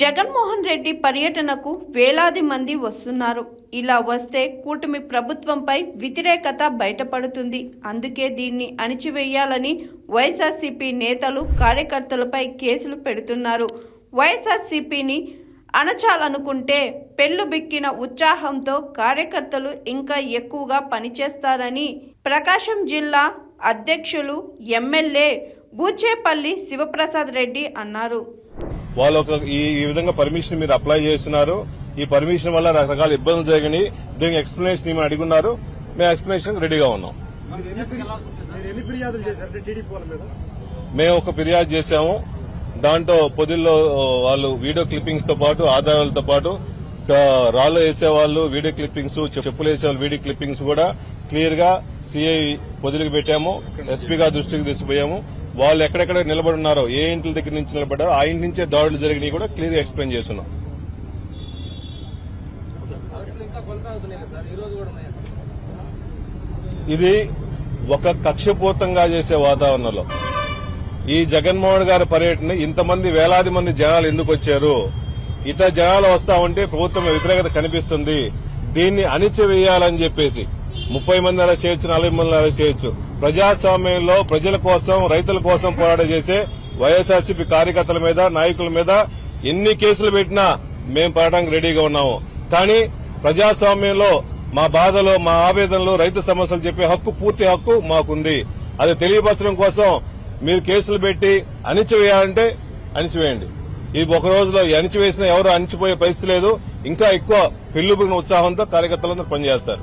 జగన్మోహన్ రెడ్డి పర్యటనకు వేలాది మంది వస్తున్నారు. ఇలా వస్తే కూటమి ప్రభుత్వంపై వ్యతిరేకత బయటపడుతుంది. అందుకే దీన్ని అణిచివేయాలని వైఎస్ఆర్సీపీ నేతలు కార్యకర్తలపై కేసులు పెడుతున్నారు. వైఎస్ఆర్సీపీని అణచాలనుకుంటే పెళ్ళు బిక్కిన ఉత్సాహంతో కార్యకర్తలు ఇంకా ఎక్కువగా పనిచేస్తారని ప్రకాశం జిల్లా అధ్యక్షులు ఎమ్మెల్యే బూచేపల్లి శివప్రసాద్ రెడ్డి అన్నారు. వాళ్ళు ఒక ఈ విధంగా పర్మిషన్ మీరు అప్లై చేస్తున్నారు. ఈ పర్మిషన్ వల్ల రకరకాల ఇబ్బందులు జరిగినాయి. దీనికి ఎక్స్ప్లెనేషన్ ఏమని అడిగున్నారు. మేము ఎక్స్ప్లెనేషన్ రెడీగా ఉన్నాం. మేము ఒక ఫిర్యాదు చేశాము. దాంట్లో పొదిల్లో వాళ్ళు వీడియో క్లిప్పింగ్స్తో పాటు ఆధారాలతో పాటు రాళ్ళు వేసేవాళ్ళు వీడియో క్లిప్పింగ్స్ చెప్పులు వేసేవాళ్ళు వీడియో క్లిప్పింగ్స్ కూడా క్లియర్గా సిఐ పొదిలికి పెట్టాము. ఎస్పీ గారి దృష్టికి తీసుకుపోయాము. వాళ్ళు ఎక్కడెక్కడ నిలబడి ఉన్నారో ఏ ఇంటి దగ్గర నుంచి నిలబడ్డారో ఆ ఇంటి నుంచే దాడులు జరిగినాయి కూడా క్లియర్ ఎక్స్ప్లెయిన్ చేస్తున్నాం. ఇది ఒక కక్షపూతంగా చేసే వాతావరణంలో. ఈ జగన్మోహన్ గారి పర్యటన ఇంతమంది వేలాది మంది జనాలు ఎందుకు వచ్చారు? ఇట జనాలు వస్తా ఉంటే ప్రభుత్వం వ్యతిరేకత కనిపిస్తుంది. దీన్ని అణిచివేయాలని చెప్పేసి ముప్పై మంది అరెస్ట్ చేయొచ్చు నలభై మంది అరెస్ట్ చేయొచ్చు. ప్రజాస్వామ్యంలో ప్రజల కోసం రైతుల కోసం పోరాటం చేసే వైఎస్ఆర్సీపీ కార్యకర్తల మీద నాయకుల మీద ఎన్ని కేసులు పెట్టినా మేము పోరాటానికి రెడీగా ఉన్నాము. కానీ ప్రజాస్వామ్యంలో మా బాధలు మా ఆవేదనలు రైతు సమస్యలు చెప్పే హక్కు పూర్తి హక్కు మాకుంది. అది తెలియపరచడం కోసం మీరు కేసులు పెట్టి అణిచివేయాలంటే అణిచివేయండి. ఇది ఒక రోజులో ఈ అణిచివేసిన ఎవరు అణిచిపోయే పరిస్థితి లేదు. ఇంకా ఎక్కువ పెళ్ళిబుగిన ఉత్సాహంతో కార్యకర్తలందరూ పనిచేస్తారు.